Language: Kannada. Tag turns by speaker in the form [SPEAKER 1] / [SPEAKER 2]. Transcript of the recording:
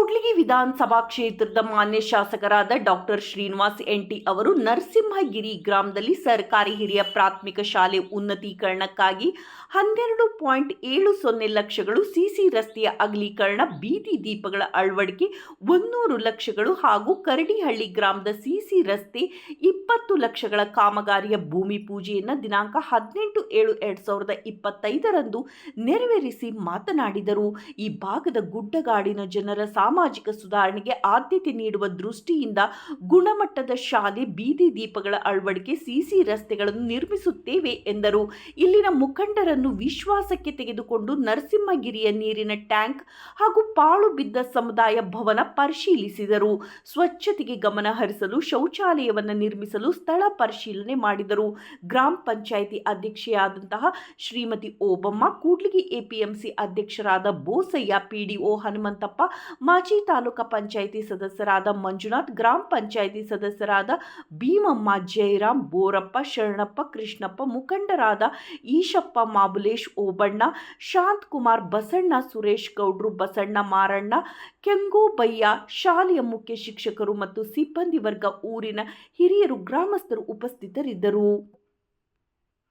[SPEAKER 1] ಕೂಡ್ಲಿಗಿ ವಿಧಾನಸಭಾ ಕ್ಷೇತ್ರದ ಮಾನ್ಯ ಶಾಸಕರಾದ ಡಾಕ್ಟರ್ ಶ್ರೀನಿವಾಸ್ ಎಂಟಿ ಅವರು ನರಸಿಂಹಗಿರಿ ಗ್ರಾಮದಲ್ಲಿ ಸರ್ಕಾರಿ ಹಿರಿಯ ಪ್ರಾಥಮಿಕ ಶಾಲೆ ಉನ್ನತೀಕರಣಕ್ಕಾಗಿ ಹನ್ನೆರಡು ಪಾಯಿಂಟ್ ಏಳು ಸೊನ್ನೆ ಲಕ್ಷಗಳು ಸಿಸಿ ರಸ್ತೆಯ ಅಗಲೀಕರಣ, ಬೀದಿ ದೀಪಗಳ ಅಳವಡಿಕೆ, ಒಂದೂರು ಲಕ್ಷಗಳು ಹಾಗೂ ಕರಡಿಹಳ್ಳಿ ಗ್ರಾಮದ ಸಿಸಿ ರಸ್ತೆ ಇಪ್ಪತ್ತು ಲಕ್ಷಗಳ ಕಾಮಗಾರಿಯ ಭೂಮಿ ಪೂಜೆಯನ್ನು ದಿನಾಂಕ ಹದಿನೆಂಟು ಏಳು ಎರಡು ಸಾವಿರದ ಇಪ್ಪತ್ತೈದರಂದು ನೆರವೇರಿಸಿ ಮಾತನಾಡಿದರು. ಈ ಭಾಗದ ಗುಡ್ಡಗಾಡಿನ ಜನರ ಸಾಮಾಜಿಕ ಸುಧಾರಣೆಗೆ ಆದ್ಯತೆ ನೀಡುವ ದೃಷ್ಟಿಯಿಂದ ಗುಣಮಟ್ಟದ ಶಾಲೆ, ಬೀದಿ ದೀಪಗಳ ಅಳವಡಿಕೆ, ಸಿಸಿ ರಸ್ತೆಗಳನ್ನು ನಿರ್ಮಿಸುತ್ತೇವೆ ಎಂದರು. ಇಲ್ಲಿನ ಮುಖಂಡರನ್ನು ವಿಶ್ವಾಸಕ್ಕೆ ತೆಗೆದುಕೊಂಡು ನರಸಿಂಹಗಿರಿಯ ನೀರಿನ ಟ್ಯಾಂಕ್ ಹಾಗೂ ಪಾಳು ಬಿದ್ದ ಸಮುದಾಯ ಭವನ ಪರಿಶೀಲಿಸಿದರು. ಸ್ವಚ್ಛತೆಗೆ ಗಮನ ಹರಿಸಲು, ಶೌಚಾಲಯವನ್ನು ನಿರ್ಮಿಸಲು ಸ್ಥಳ ಪರಿಶೀಲನೆ ಮಾಡಿದರು. ಗ್ರಾಮ ಪಂಚಾಯಿತಿ ಅಧ್ಯಕ್ಷೆಯಾದಂತಹ ಶ್ರೀಮತಿ ಓಬಮ್ಮ, ಕೂಡ್ಲಿಗಿ ಎಪಿಎಂಸಿ ಅಧ್ಯಕ್ಷರಾದ ಬೋಸಯ್ಯ, ಪಿಡಿಒ ಹನುಮಂತಪ್ಪ ಮಾಜಿ ತಾಲೂಕಾ ಪಂಚಾಯಿತಿ ಸದಸ್ಯರಾದ ಮಂಜುನಾಥ್, ಗ್ರಾಮ ಪಂಚಾಯಿತಿ ಸದಸ್ಯರಾದ ಭೀಮಮ್ಮ ಜಯರಾಮ್ ಬೋರಪ್ಪ, ಶರಣಪ್ಪ, ಕೃಷ್ಣಪ್ಪ, ಮುಖಂಡರಾದ ಈಶಪ್ಪ, ಮಾಬುಲೇಶ್, ಓಬಣ್ಣ, ಶಾಂತ್ ಕುಮಾರ್, ಬಸಣ್ಣ, ಸುರೇಶ್ ಗೌಡ್ರು, ಬಸಣ್ಣ ಮಾರಣ್ಣ ಕೆಂಗೋಬಯ್ಯ ಶಾಲೆಯ ಮುಖ್ಯ ಶಿಕ್ಷಕರು ಮತ್ತು ಸಿಬ್ಬಂದಿ ವರ್ಗ ಊರಿನ ಹಿರಿಯರು, ಗ್ರಾಮಸ್ಥರು ಉಪಸ್ಥಿತರಿದ್ದರು.